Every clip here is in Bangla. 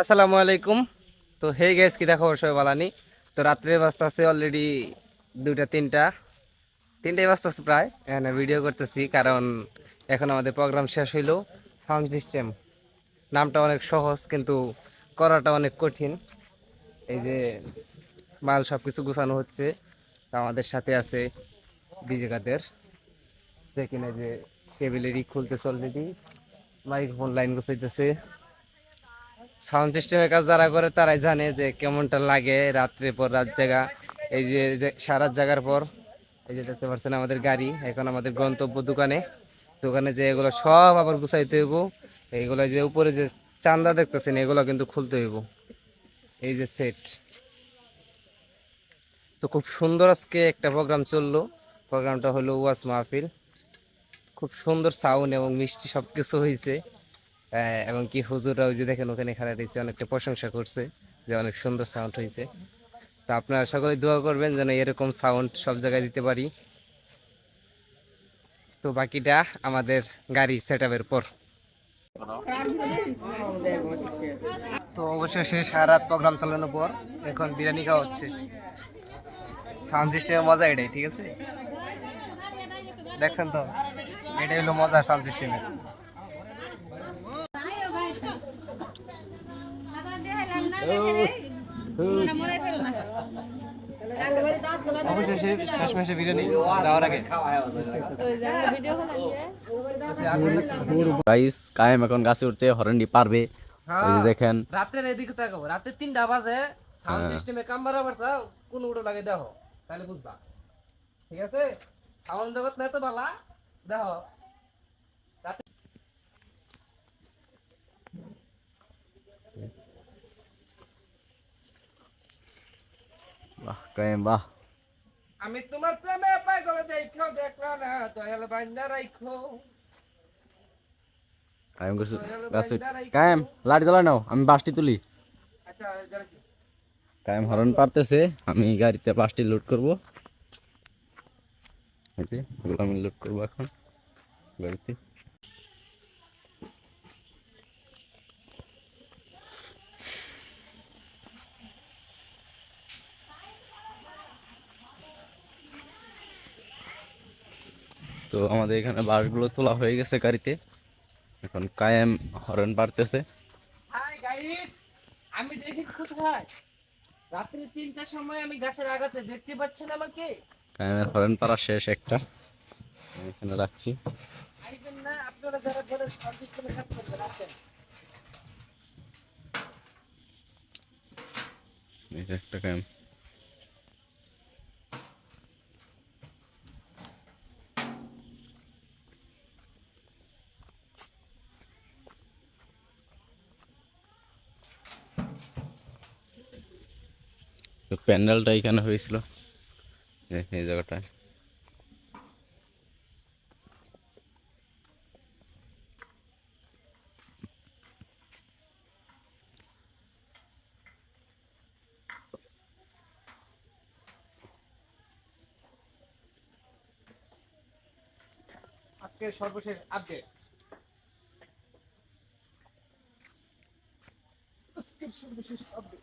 আসসালামু আলাইকুম। তো হে গেস কি দেখো সবাই বালানি তো রাত্রে বাজতে আছে অলরেডি দুইটা, তিনটা। তিনটাই বাজতেছে প্রায়, এখানে ভিডিও করতেছি, কারণ এখন আমাদের প্রোগ্রাম শেষ হইল সাউন্ড সিস্টেম নামটা অনেক সহজ, কিন্তু করাটা অনেক কঠিন। এই যে মাল সব কিছু গুছানো হচ্ছে আমাদের সাথে আছে বিজেকাদের যে কিনা যে টেবিলেরই খুলতেছে অলরেডি মাইক্রোফোন লাইন গুছাইতেছে। সাউন্ড সিস্টেমের কাজ যারা করে তারাই জানে যে কেমনটা লাগে রাত্রে পর রাত জায়গা এই যে সারাত জায়গার পর, এই যে দেখতে পাচ্ছেন আমাদের গাড়ি, এখন আমাদের গন্তব্য দোকানে। দোকানে যে এগুলো সব আবার গুছাইতে হইব। এইগুলো যে উপরে যে চান্দা দেখতেছেন, এগুলো কিন্তু খুলতে হইব। এই যে সেট তো খুব সুন্দর আজকে একটা প্রোগ্রাম চলল। প্রোগ্রামটা হলো ওয়াস মাহফিল। খুব সুন্দর সাউন্ড এবং মিষ্টি সব কিছু হয়েছে এবং কি হুজুররাও যে দেখেন ওখানে খাড়া রয়েছে অনেকটা প্রশংসা করছে যে অনেক সুন্দর সাউন্ড হয়েছে। তো আপনারা সকলে দোয়া করবেন যেন এরকম সাউন্ড সব জায়গায় দিতে পারি। তো বাকিটা আমাদের গাড়ি সেট আপের পর। তো অবশেষে সারা রাত প্রোগ্রাম চালানোর পর এখন বিরিয়ানি খাওয়া হচ্ছে। সাউন্ড সিস্টেমের মজা এটাই, ঠিক আছে? দেখছেন তো? এটাই হলো মজা সাউন্ড সিস্টেমের অবশেষে শেষমেশে বিরিয়ানি যাওয়ার আগে। গাইস কায়েম এখন গাছে উঠছে হরেন্ডি পারবে। ওই যে দেখেন। রাত্রের এদিকে তাকাবো রাতে তিনটা বাজে সাউন্ড সিস্টেমে কামবারা বাড়তা কোন উড়ো লাগে দেখো তাহলে বুঝবা। ঠিক আছে? সাউন্ড জগৎ না তো বালা দেখো। বাহ কায়েম বাহ। আমি তোমার প্রেমে পাগল দেখো দেখো না দয়াল বান্দা রাখো কায়েম গাছে গাছে কায়েম লাঠি তোলা নাও আমি বাসটি তুলি। আচ্ছা কায়েম হরন পারতেছে আমি গাড়িতে বাসটি লোড করব। এই যে এগুলো আমি লোড করব এখন গাড়িতে। তো আমাদের এখানে বাসগুলো তোলা হয়ে গেছে গাড়িতে। এখন কায়েম হরন গাইস আমি দেখি কোথায়? রাত্রি তিনটার সময় আমি গাছের আগাতে দেখতে পাচ্ছেন আমাকে? কায়েমের হরন পাড়া শেষ একটা। এখানে রাখছি। আইবেন না আপনারা যারা কাজ একটা কায়েম। তো প্যান্ডেলটা এখানে হয়েছিল। এই- জায়গাটায়। সর্বশেষ আপডেট সর্বশেষ আপডেট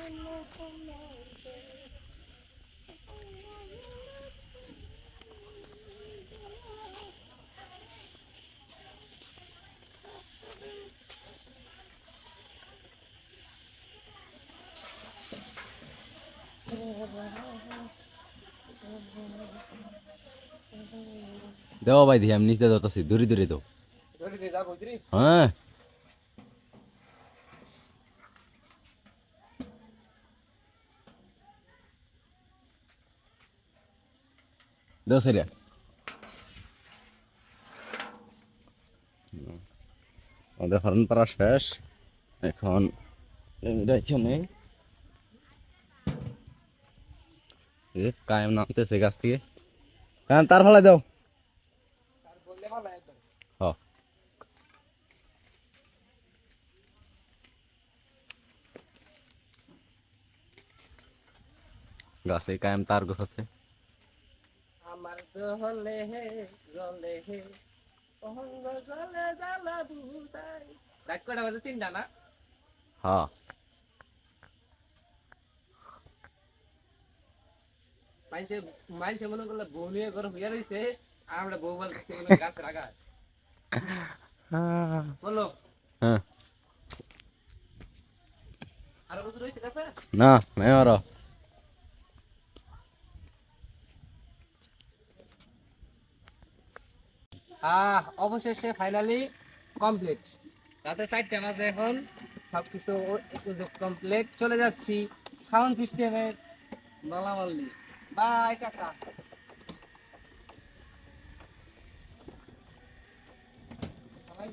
তোমার এই কি ছিল মহলে বাতাস লাগে আমার মন হয় দেওয়া ভাই দিয়ে আমি নিচে ধরতেছি দূরে দূরে দাও ধরে দিয়ে যাব দিদি হ্যাঁ দেও সেরিয়া আমাদের হরণ পাড়া শেষ এখন এটা এখানে কায়েম নামতেছে গাছ থেকে কায়েম তার ফেলাই দাও গাছে কায়েম তার গোছাচ্ছে আমার জলে হে জলে হে। অহঙ্গ জলে জ্বালা বুঝাই কটা বাজে? তিনটা না? হ্যাঁ। মানুষে মানুষে মনে করলে বউ নিয়ে ঘর হইয়া রয়েছে আর আমরা বউ বলছি মনে হয় গাছের বলো। হ্যাঁ। আরও কিছু রয়েছে না নাই আরও। আহ, অবশেষে ফাইনালি কমপ্লিট রাতে চারটে মাসে এখন। সব কিছু কমপ্লিট চলে যাচ্ছি সাউন্ড সিস্টেমের মালামাল্লি বাই টাটা। সবাই